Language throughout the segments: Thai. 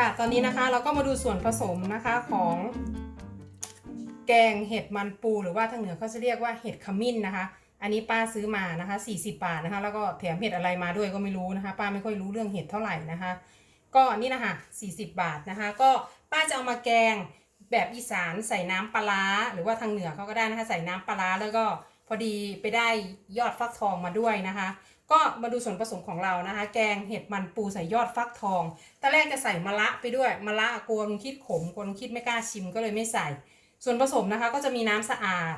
ค่ะ ตอนนี้นะคะเราก็มาดูส่วนผสมนะคะของ แกงเห็ดมันปู หรือว่าทางเหนือเขาจะเรียกว่าเห็ดขมิ้นนะคะ อันนี้ป้าซื้อมานะคะ 40 บาทนะคะ แล้วก็แถมเห็ดอะไรมาด้วยก็ไม่รู้นะคะ ป้าไม่ค่อยรู้เรื่องเห็ดเท่าไหร่นะคะ ก็นี่นะคะ40 บาทนะคะ ก็ป้าจะเอามาแกงแบบอีสานใส่น้ำปลาหรือว่าทางเหนือเขาก็ได้นะคะ ใส่น้ำปลาแล้วก็พอดีไปได้ยอดฟักทองมาด้วยนะคะ ก็มาดูส่วนผสมของเรานะคะ แกงเห็ดมันปูใส่ยอดฟักทองตอนแรกจะใส่มะระไปด้วยมะระกลัวมันคิดขมกลัวมันคิดไม่กล้าชิมก็เลยไม่ใส่ ส่วนผสมนะคะก็จะมีน้ำสะอาด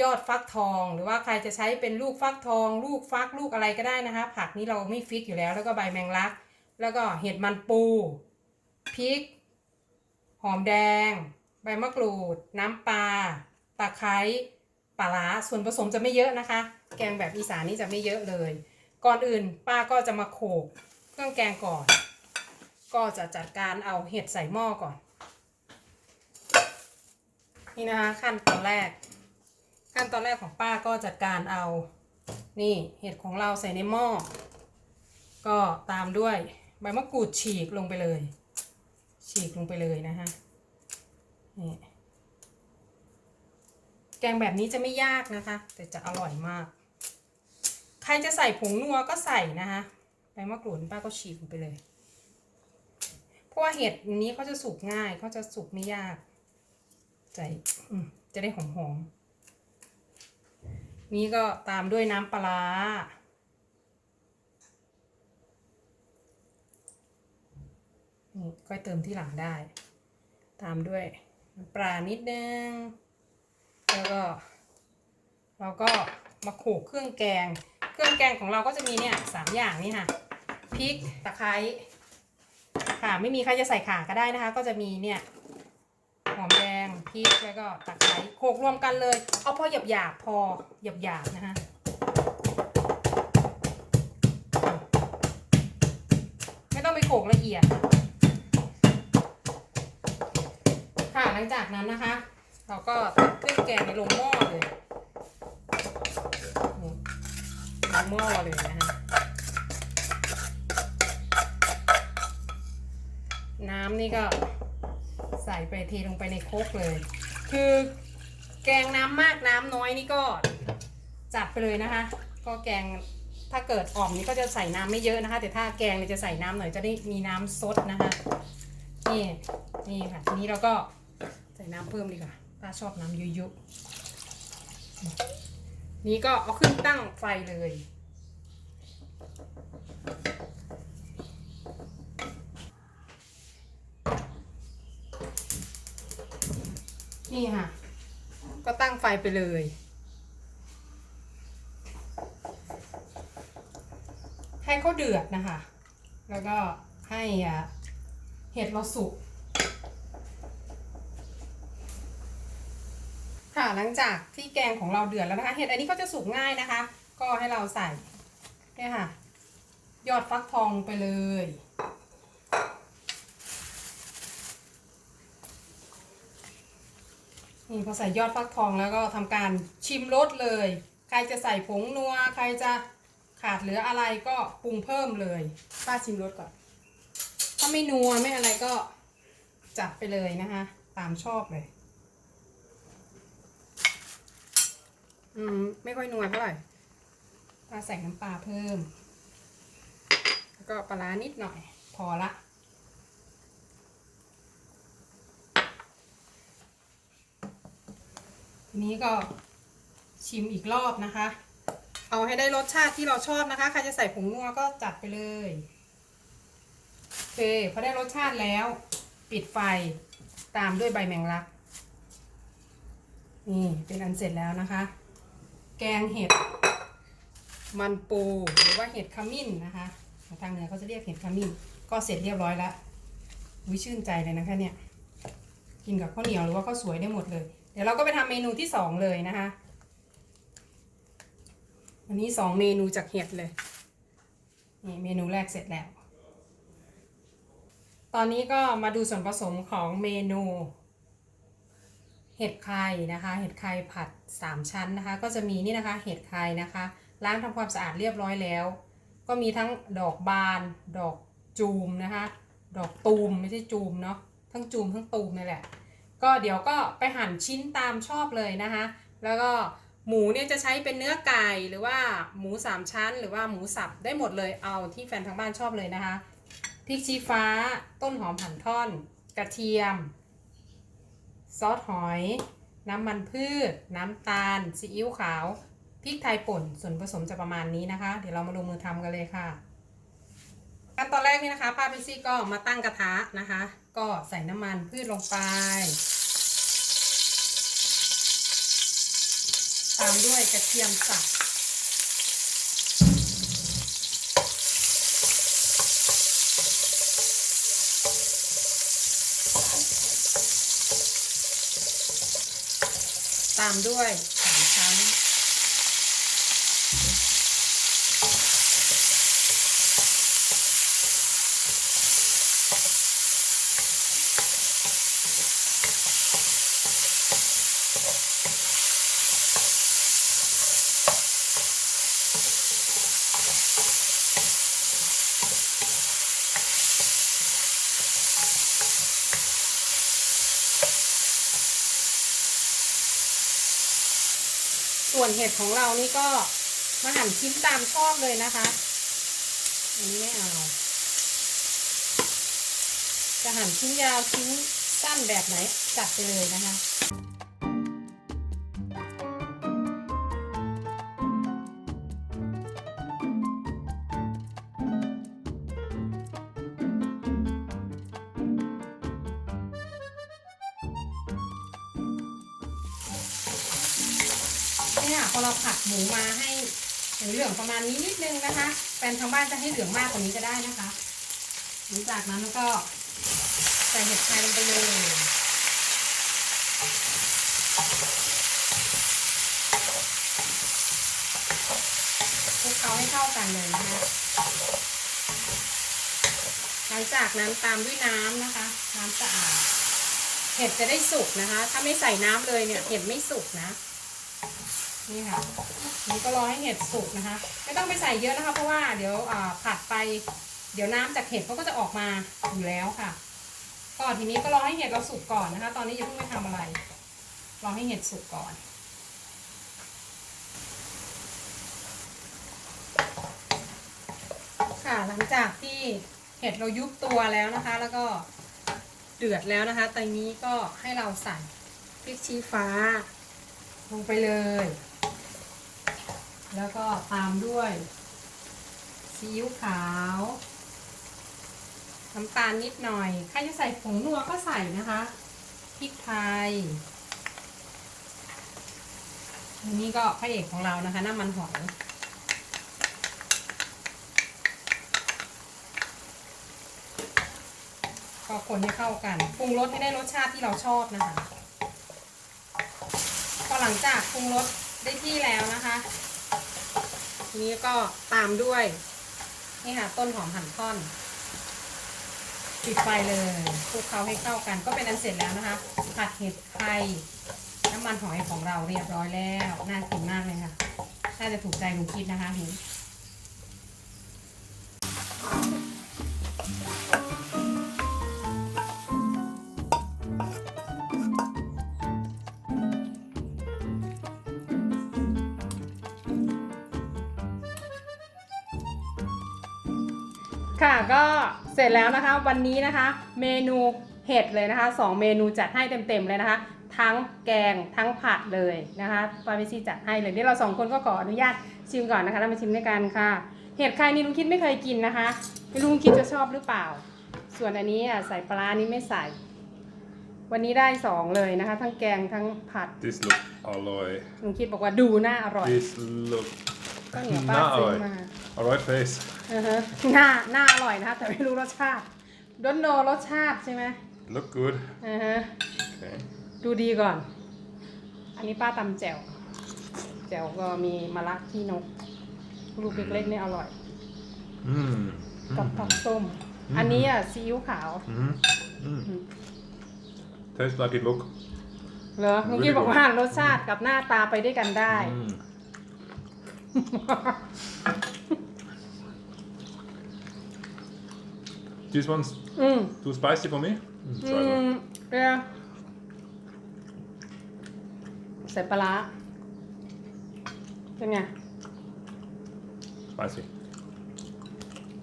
ยอดฟักทอง หรือว่าใครจะใช้เป็นลูกฟักทอง ลูกฟักลูกอะไรก็ได้นะคะ ผักนี้เราไม่ฟิกอยู่แล้ว แล้วก็ใบแมงลัก แล้วก็เห็ดมันปูพริก หอมแดง ใบมะกรูด น้ำปลาตะไคร้ ปลาร้าส่วนผสมจะไม่เยอะนะคะ แกงแบบอีสานนี่จะไม่เยอะเลย ก่อนอื่นป้าก็จะมาโขลกเครื่องแกงก่อน ก็จะจัดการเอาเห็ดใส่หม้อก่อน นี่นะคะขั้นตอนแรก ขั้นตอนแรกของป้าก็จัดการเอา นี่เห็ดของเราใส่ในหม้อ ก็ตามด้วยใบมะกรูดฉีกลงไปเลย ฉีกลงไปเลยนะฮะนี่ กงแบบนี้จะไม่ยากนะคะ แต่จะอร่อยมาก ใครจะใส่ผงนัวก็ใส่นะคะใบมะกรูดป้าก็ฉีกไปเลย เพราะว่าเห็ดนี้เขาจะสุกง่ายเขาจะสุกไม่ยากใจอืมจะได้หอมหอมๆนี่ก็ตามด้วยน้ำปลาร้านี่ค่อยเติมที่หลังได้ ตามด้วยปลานิดนึง แล้วก็เราก็มาโขกเครื่องแกง เครื่องแกงของเราก็จะมีเนี่ยสามอย่างนี่ค่ะพริกตะไคร้ค่ะไม่มีใครจะใส่ข่าก็ได้นะคะ ก็จะมีเนี่ยหอมแดงพริกแล้วก็ตะไคร้โขกรวมกันเลย เอาพอหยาบหยาบพอหยาบหยาบนะฮะไม่ต้องไปโขกละเอียด ค่ะหลังจากนั้นนะคะ เราก็ตักเครื่องแกงในลงหม้อเลยลงหม้อเลยนะฮะน้ำนี่ก็ใส่ไปเทลงไปในโครกเลย คือแกงน้ำมากน้ำน้อยนี่ก็จัดไปเลยนะคะ ก็แกงถ้าเกิดอ่อมนี่ก็จะใส่น้ำไม่เยอะนะคะ แต่ถ้าแกงเนี่ยจะใส่น้ำหน่อยจะได้มีน้ำซดนะคะ นี่นี่ค่ะทีนี้เราก็ใส่น้ำเพิ่มดีกว่า ป้าชอบน้ำเยอะๆ นี่ก็เอาขึ้นตั้งไฟเลย นี่ค่ะ ก็ตั้งไฟไปเลยให้เขาเดือดนะคะ แล้วก็ให้อะเห็ดเราสุก ค่ะ หลังจากที่แกงของเราเดือดแล้วนะคะเห็ดอันนี้ก็จะสุกง่ายนะคะ ก็ให้เราใส่เนี่ยค่ะ ยอดฟักทองไปเลย นี่พอใส่ยอดฟักทองแล้วก็ทำการชิมรสเลย ใครจะใส่ผงนัว ใครจะขาดเหลืออะไรก็ปรุงเพิ่มเลยป้าชิมรสก่อน ถ้าไม่นัวไม่อะไรก็จัดไปเลยนะคะ ตามชอบเลย อืม ไม่ค่อยนัวเท่าไหร่ป้าใส่น้ำปลาเพิ่ม แล้วก็ปลาร้านิดหน่อย พอละ ทีนี้ก็ชิมอีกรอบนะคะ เอาให้ได้รสชาติที่เราชอบนะคะ ใครจะใส่ผงนัวก็จัดไปเลยโอเคพอได้รสชาติแล้ว ปิดไฟตามด้วยใบแมงลัก นี่เป็นอันเสร็จแล้วนะคะ แกงเห็ด มันปูหรือว่าเห็ดขมิ้นนะคะทางเหนือเขาจะเรียกเห็ดขมิ้น ก็เสร็จเรียบร้อยแล้ววิชื่นใจเลยนะคะเนี่ยกินกับข้าวเหนียวหรือว่าข้าวสวยได้หมดเลย เดี๋ยวเราก็ไปทำเมนูที่สองเลยนะคะวันนี้สองเมนูจากเห็ดเลยนี่เมนูแรกเสร็จแล้ว ตอนนี้ก็มาดูส่วนผสมของเมนู เห็ดไข่นะคะ เห็ดไข่ผัด 3 ชั้นนะคะ ก็จะมีนี่นะคะ เห็ดไข่นะคะ ล้างทำความสะอาดเรียบร้อยแล้ว ก็มีทั้งดอกบาน ดอกจูมนะคะ ดอกตูมไม่ใช่จูมเนาะ ทั้งจูมทั้งตูมนี่แหละ ก็เดี๋ยวก็ไปหั่นชิ้นตามชอบเลยนะคะ แล้วก็หมูเนี่ยจะใช้เป็นเนื้อไก่หรือว่าหมูสามชั้น หรือว่าหมูสับได้หมดเลย เอาที่แฟนทางบ้านชอบเลยนะคะ พริกชี้ฟ้า ต้นหอมหั่นท่อน กระเทียม ซอสหอย น้ำมันพืช น้ำตาล ซีอิ๊วขาว พริกไทยป่น ส่วนผสมจะประมาณนี้นะคะ เดี๋ยวเรามาลงมือทำกันเลยค่ะ ขั้นตอนแรกนี่นะคะ ป้าพิซี่ก็มาตั้งกระทะนะคะ ก็ใส่น้ำมันพืชลงไป ตามด้วยกระเทียมสับามด้วยสามชั้น ส่วนเห็ดของเรานี่ก็มาหั่นชิ้นตามชอบเลยนะคะ อันนี้ไม่เอา จะหั่นชิ้นยาวชิ้นสั้นแบบไหนจัดไปเลยนะคะ ลืองประมาณนี้นิดนึงนะคะ แฟนทางบ้านจะให้เหลืองมากกว่านี้ก็ได้นะคะหลังจากนั้นก็ใส่เห็ดไทยลงไปเลยคลุกเคล้าให้เข้ากันเลยนะคะ หลังจากนั้นตามด้วยน้ำนะคะ น้ำสะอาด เห็ดจะได้สุกนะคะ ถ้าไม่ใส่น้ำเลยเนี่ย เห็ดไม่สุกนะ นี่ค่ะ นี่ก็รอให้เห็ดสุกนะคะ ไม่ต้องไปใส่เยอะนะคะ เพราะว่าเดี๋ยวผัดไป เดี๋ยวน้ำจากเห็ดเขาก็จะออกมาอยู่แล้วค่ะก็ทีนี้ก็รอให้เห็ดเราสุกก่อนนะคะ ตอนนี้อย่าเพิ่งไปทำอะไร รอให้เห็ดสุกก่อนค่ะหลังจากที่เห็ดเรายุบตัวแล้วนะคะ แล้วก็เดือดแล้วนะคะตอนนี้ก็ให้เราใส่พริกชี้ฟ้าลงไปเลย แล้วก็ตามด้วยซีอิ๊วขาว น้ำตาลนิดหน่อย ใครจะใส่ผงนัวก็ใส่นะคะพริกไทยนนี้ก็พระเอกของเรานะคะ น้ำมันหอยก็คนให้เข้ากันปรุงรสให้ได้รสชาติที่เราชอบนะคะ พอหลังจากปรุงรสได้ที่แล้วนะคะ ทีนี้ก็ตามด้วย นี่ค่ะ ต้นหอมหั่นท่อนปิดไฟเลยคลุกเคล้าให้เข้ากัน ก็เป็นอันเสร็จแล้วนะคะ ผัดเห็ดไทยน้ำมันหอยของเราเรียบร้อยแล้ว น่ากินมากเลยค่ะ น่าจะถูกใจลุงคิดนะคะเห็น ค่ะก็เสร็จแล้วนะคะวันนี้นะคะเมนูเห็ดเลยนะคะสองเมนูจัดให้เต็มๆเลยนะคะ ทั้งแกงทั้งผัดเลยนะคะปาเมซี่จัดให้เลยเดี๋ยวเราสองคนก็ขออนุญาตชิมก่อนนะคะแล้วมาชิมด้วยกันค่ะ เห็ดใครนี่ลุงคิดไม่เคยกินนะคะไม่รู้ลุงคิดจะชอบหรือเปล่า ส่วนอันนี้อะใส่ปลาร้านี่ไม่ใส่ วันนี้ได้สองเลยนะคะ ทั้งแกงทั้งผัด This look alloy. ลุงคิดบอกว่าดูน่าอร่อย This look ก็เหนียวป้า not ซื้อ alloy. มา Alright face. อือฮะหน้าหน้าอร่อยนะคะแต่ไม่รู้รสชาติดนโนรสชาติใช่ไหม Look good. อือฮะ Okay. ดูดีก่อน อันนี้ป้าตำแจ่ว แจ่วก็มีมะระขี้นก ลูกเล็กๆนี่อร่อย Mm. กับผักส้ม อันนี้อะซีอิ๊วขาว Mm. Mm. Tastes like it look. เหรอลุงกี้บอกว่ารสชาติกับหน้าตาไปด้วยกันได้ This one's อืม too spicy for me. Mm, อื try that. มเออใส่ปลาร้าเป็นไง Spicy.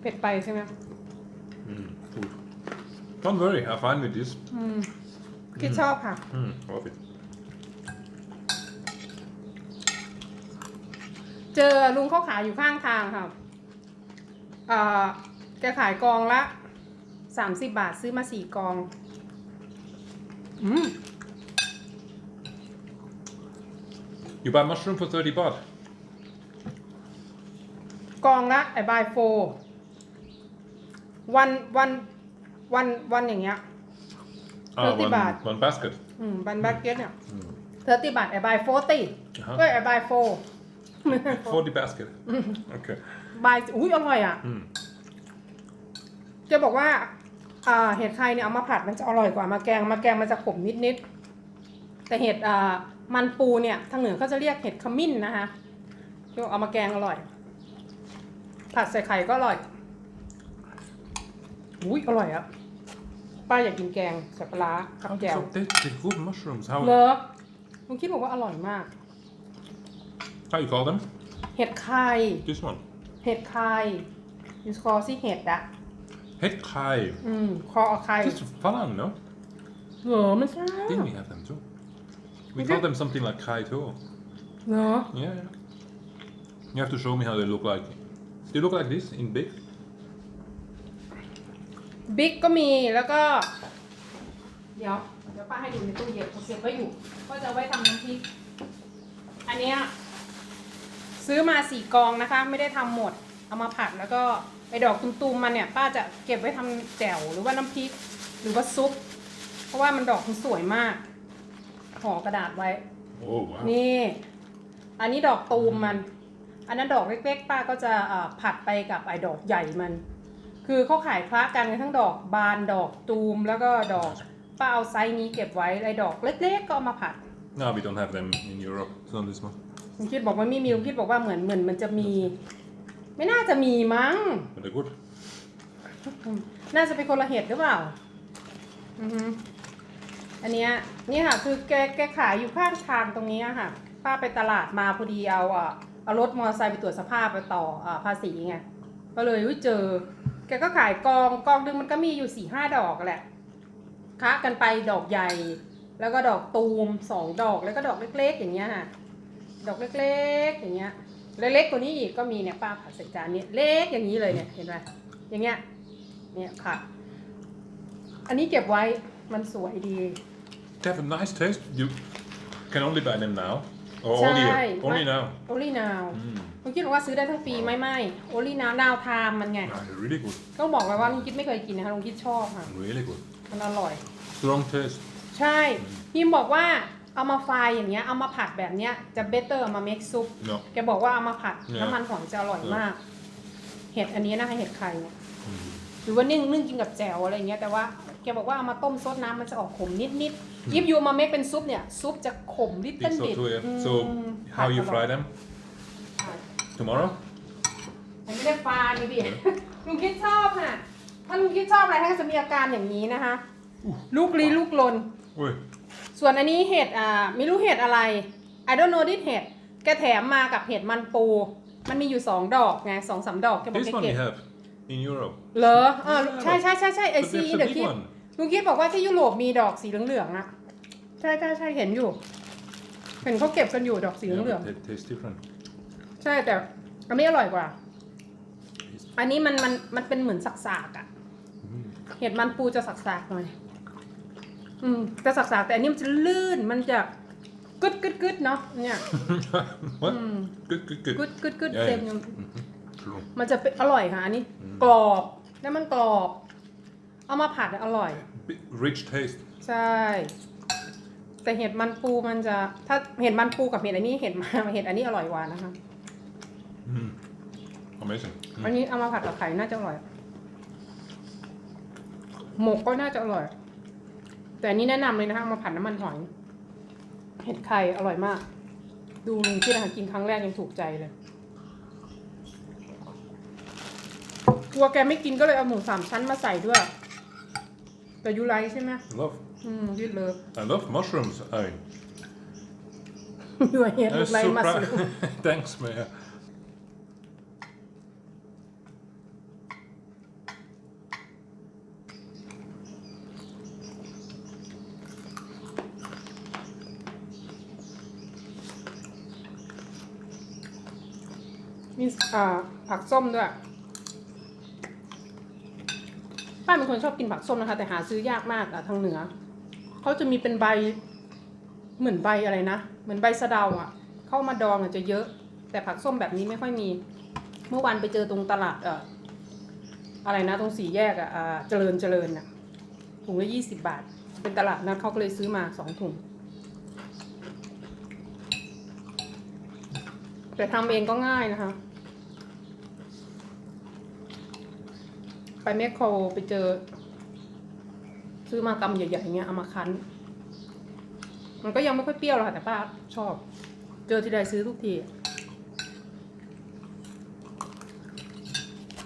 เผ็ดไปใช่ไหม Mm, good. Don't worry, I'm fine with this. อืมคิดชอบค่ะ Mm, love it. เจอลุงเขาขายอยู่ข้างทางค่ะเอ่อแกขายกองละ สามสิบบาทซื้อมาสี่กองอืม You buy mushroom for 30 baht. กองละไอ้บายโฟวันวันวันวันอย่างเงี้ย Ah, 30 one, baht. one basket. อืมบันบักเก็ตเนี่ย Mm. เธอติบาทไอ้บายโฟตี Uh-huh. เอ้ยไอ้บายโฟ40 basket. Okay. บายอุ้ยอร่อยอะ Mm. จะบอกว่า อ่าเห็ดไข่เนี่ยเอามาผัดมันจะอร่อยกว่ามาแกงมาแกงมันจะขมนิดๆแต่เห็ดอ่ามันปูเนี่ยทางเหนือเขาจะเรียกเห็ดขมิ้นนะคะที่เอามาแกงอร่อย ผัดใส่ไข่ก็อร่อยอุ้ยอร่อยอะป้าอยากกินแกงใส่ปลาร้ากับ How แจ่ว so they, they good mushrooms. How, เลอลุงคิดบอกว่าอร่อยมาก how you call them? เห็ดไข่ This one. เห็ดไข่ยูสคอซี่เห็ดอะ Het kai. อืมคอเอาไข่ This is falang, no? เหรอไม่ใช่ Didn't we have them too? We Okay. call them something like kai too. เหรอ Yeah, yeah. You have to show me how they look like. They look like this in big. บิ๊กก็มีแล้วก็ เดี๋ยว เดี๋ยวป้าให้ดูในตู้เย็นเขาเก็บไว้อยู่ ก็จะเอาไว้ทำน้ำพริก อันเนี้ยซื้อมาสี่กองนะคะ ไม่ได้ทำหมด เอามาผัดแล้วก็ ไอ้ดอกตุมๆมันเนี่ยป้าจะเก็บไว้ทำแจ่วหรือว่าน้ำพริกหรือว่าซุป เพราะว่ามันดอกมันสวยมากห่อกระดาษไว้ Oh wow. นี่ อันนี้ดอกตูมมัน อันนั้นดอกเล็กๆ ป้าก็จะเอ่อผัดไปกับไอ้ดอกใหญ่มัน คือเขาขายคละกันทั้งดอกบานดอกตูมแล้วก็ดอกป้าเอาไซส์นี้เก็บไว้ไอ้ดอกเล็กๆ ก็เอามาผัด No, we don't have them in Europe. It's not this one. ลุงคิดบอกว่าไม่มีลุงคิดบอกว่าเหมือนเหมือนมันจะมี ไม่น่าจะมีมั้ง But they're good. น่าจะเป็นคนละเห็ดหรือเปล่า อือฮึอันเนี้ยนี่ค่ะ คือแกแกขายอยู่ข้างทางตรงนี้อะค่ะ ป้าไปตลาดมาพอดีเอาอะเอารถมอเตอร์ไซค์ไปตรวจสภาพไปต่ออ่าภาษีไง ก็เลยอุ๊ยเจอ แกก็ขายกองกองหนึงมันก็มีอยู่สี่ห้าดอกแหละคะกันไปดอกใหญ่ แล้วก็ดอกตูมสองดอกแล้วก็ดอกเล็ก ๆ อย่างเงี้ยค่ะ ดอกเล็กๆ อย่างเงี้ย เล็กๆกว่านี้อีกก็มีเนี่ยป้าผัดใส่จานนี้เล็กอย่างนี้เลยเนี่ยเห็นไหมอย่างเงี้ยเนี่ยค่ะอันนี้เก็บไว้มันสวยดี They have a nice taste. You can only buy them now. Or all year. Chai. Only What? now. only now Mm. ลุงคิดว่าซื้อได้ทั้งปีไม่ไม่ only now now time มันไง Yeah, they're really good. ต้องบอกเลยว่าลุงคิดไม่เคยกินนะคะลุงคิดชอบค่ะ Really good. มันอร่อย Strong taste. ใช่พิมบอกว่า เอามาฟรายอย่างเงี้ยเอามาผัดแบบเนี้ยจะ better เอามา make soup No. แกบอกว่าเอามาผัดเนี่ยน้ำมันหอยจะอร่อยมาก เห็ดอันนี้นะคะเห็ดไข่เนี่ย Mm. หรือว่านึ่งนึ่งกินกับแจ่วอะไรเงี้ยแต่ว่าแกบอกว่าเอามาต้มซดน้ำมันจะออกขมนิดนิดยิบยูมาเมคเป็นซุปเนี่ยซุปจะขมลิตเติ้ล Think so บิด too, yeah. So, how you fry them? Tomorrow? อันนี้ได้ฟานี่พี่ ลุงคิดชอบค่ะ ถ้าลุงคิดชอบอะไรท่านจะมีอาการอย่างนี้นะคะ ลูกลีลูกลน Oi. ส่วนอันนี้เห็ดอ่าไม่รู้เห็ดอะไร I don't know this เห็ดแกแถมมากับเห็ดมันปู มันมีอยู่สองดอกไงสองสามดอกแกบอก This แก one เก็ we บ have in Europe. เหรอเออใช่ใช่ใช่ใช่ไอ But ซี that's เดี๋ย a ว big คิด one. ลุงคิดบอกว่าที่ยุโรปมีดอกสีเหลืองๆอะใช่ใช่ใช่เห็นอยู่ เห็นเขาเก็บกันอยู่ดอกสี Yeah, เหลือง but they taste different. ๆใช่แต่อันนี้อร่อยกว่า อันนี้มันมันมันเป็นเหมือนสักๆอะ Mm. เห็ดมันปูจะสักๆหน่อย อืมจะสักๆแต่อันนี้มันจะลื่นมันจะกึดกึดกึดเนาะเนี่ย what? อืม Good, good, good. กึดกึดกึด Yeah, เต็ม yeah. True. มันจะเป็นอร่อยค่ะอันนี้กรอบแล้วมันกรอบ เอามาผัดอะอร่อย Bit Rich taste. ใช่ แต่เห็ดมันปูมันจะ ถ้าเห็ดมันปูกับเห็ดอันนี้เห็ดมาเห็ดอันนี้อร่อยกว่านะคะ Mm. Amazing. อันนี้เอามาผัดกับไข่น่าจะอร่อย หมกก็น่าจะอร่อย แต่อันนี้แนะนำเลยนะคะเอามาผัดน้ำมันหอย เห็ดไข่อร่อยมาก ดูลุงที่นะคะกินครั้งแรกยังถูกใจเลยกลัวแกไม่กินก็เลยเอาหมูสามชั้นมาใส่ด้วย แต่ยูไลใช่ไหม I love. อืมยืดเลิฟ I love mushrooms. I. ยูเฮด I'm ลูกไล so มาส proud. Thanks, Maya. มี อ่าผักส้มด้วย ป้าเป็นคนชอบกินผักส้มนะคะ แต่หาซื้อยากมากอะทางเหนือ เขาจะมีเป็นใบเหมือนใบอะไรนะ เหมือนใบสะเดาอะเข้ามาดองอะจะเยอะ แต่ผักส้มแบบนี้ไม่ค่อยมี เมื่อวานไปเจอตรงตลาดเอออะไรนะ ตรงสี่แยกอะอ่าเจริญเจริญอะถุงละยี่สิบบาท เป็นตลาดนัดเขาก็เลยซื้อมาสองถุงแต่ทำเองก็ง่ายนะคะ ไปแมคโครไปเจอ ซื้อมากำใหญ่ๆอย่างเงี้ยเอามาคั้น มันก็ยังไม่ค่อยเปรี้ยวหรอกค่ะแต่ป้าชอบ เจอทีใดซื้อทุกที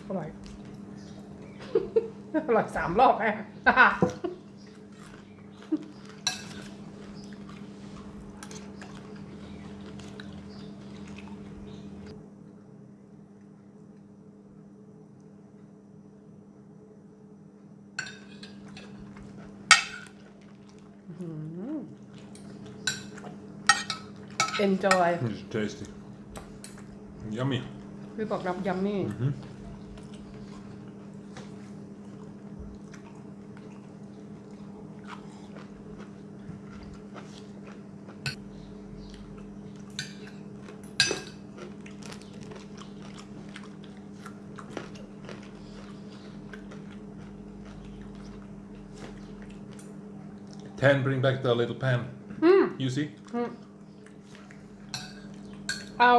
อร่อยอร่อยสามรอบแม่ enjoy It's tasty. Yummy. พี่บอกรับยัมมี่ Mhm. Ten, bring back the little pan. You see? เอา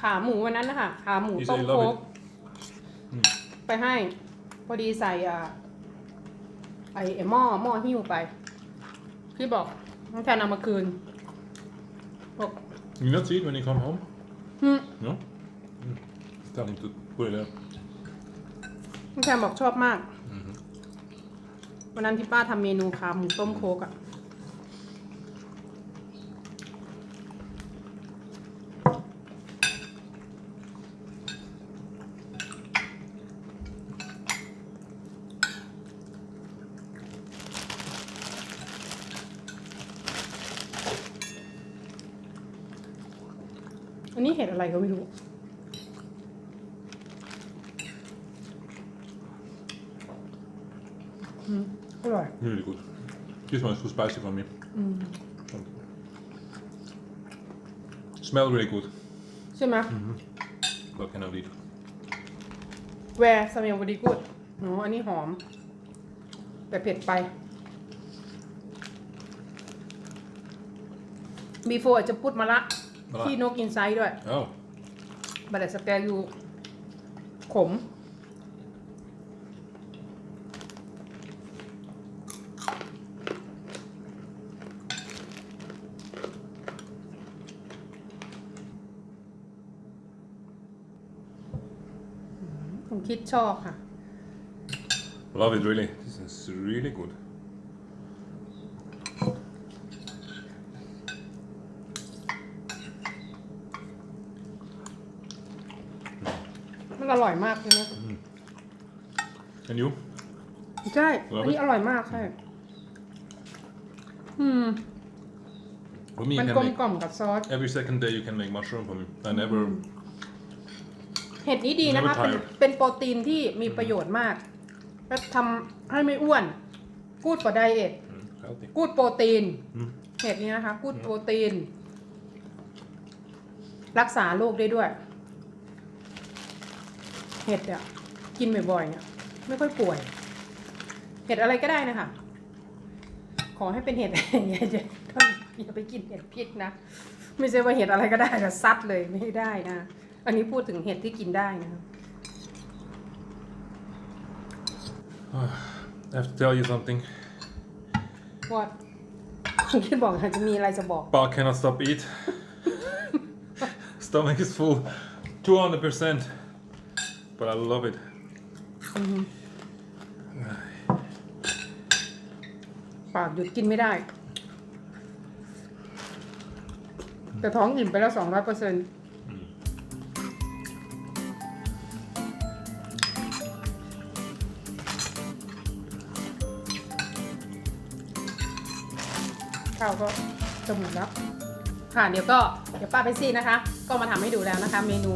ขาหมูวันนั้นนะคะขาหมู You ต้ say ม you โค love ก it. ไปให้ พอดีใส่อ่าไอไอ้หม้อหม้อหิ้วไป พี่บอกน้องแทนเอามาคืนบอก You not see it when you come home? อืม No? Mm. Tell him to put it there. น้องแทนบอกชอบมาก วันนั้นที่ป้าทำเมนูขาหมูต้มโคกอะ่ะ อันนี้เห็ดอะไรก็ไม่รู้ อืมอร่อย Really good. This one is too spicy for me. Smell really good. ใช่ไหม What can I eat? แวร์สมัยบดีกูดอ๋ออันนี้หอม แต่เผ็ดไป before จะพูดมาละ มะละที่นกอินไซด์ด้วย Oh. บัตรสแปรอยู่ขม ผมคิดชอบค่ะ Love it really. This is really good. มันอ ร่อยมากเลยนะ And you? ใช่อร่อยไหมอันนี้อร่อยมากใช่ อืม For me, มัน you กล can ม make กล่อมกับซอส every second day. You can make mushroom for me. I never. เห็ดนี้ดีนะคะ Never เป็น tired เป็นโปรตีนที่มีประโยชน์มากและทำให้ไม่อ้วน กูดกว่าไดเอท Mm, healthy. กูดโปรตีนอืมเห็ดนี้นะคะ กูดโปรตีน รักษาโรคได้ด้วย เห็ดเนี่ยกินบ่อยๆเนี่ยไม่ค่อยป่วย เห็ดอะไรก็ได้นะคะ ขอให้เป็นเห็ดอย่าจะอย่าไปกินเห็ดพิษนะ ไม่ใช่ว่าเห็ดอะไรก็ได้แต่ซัดเลยไม่ได้นะ อันนี้พูดถึงเห็ดที่กินได้นะคะ I have to tell you something. ว่าคุณคิดบอกอาจจะมีอะไรจะบอก Bar cannot stop eat. Stomach is full, 200%. But I love it. ปากหยุดกินไม่ได้ แต่ท้องอิ่มไปแล้วสองร้อยเปอร์เซ็นต์ข้าวก็จะหมดแล้ว ค่ะเดี๋ยวก็เดี๋ยวป้าไปซี่นะคะ ก็มาทำให้ดูแล้วนะคะ เมนู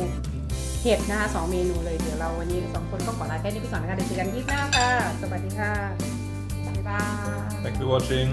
เห็ดนะคะสองเมนูเลยเดี๋ยวเราวันนี้สองคนก็ขอลาแค่นี้ไปก่อนนะคะเดี๋ยวเจอกันที่หน้าค่ะ สวัสดีค่ะ บ๊ายบาย Thanks for watching.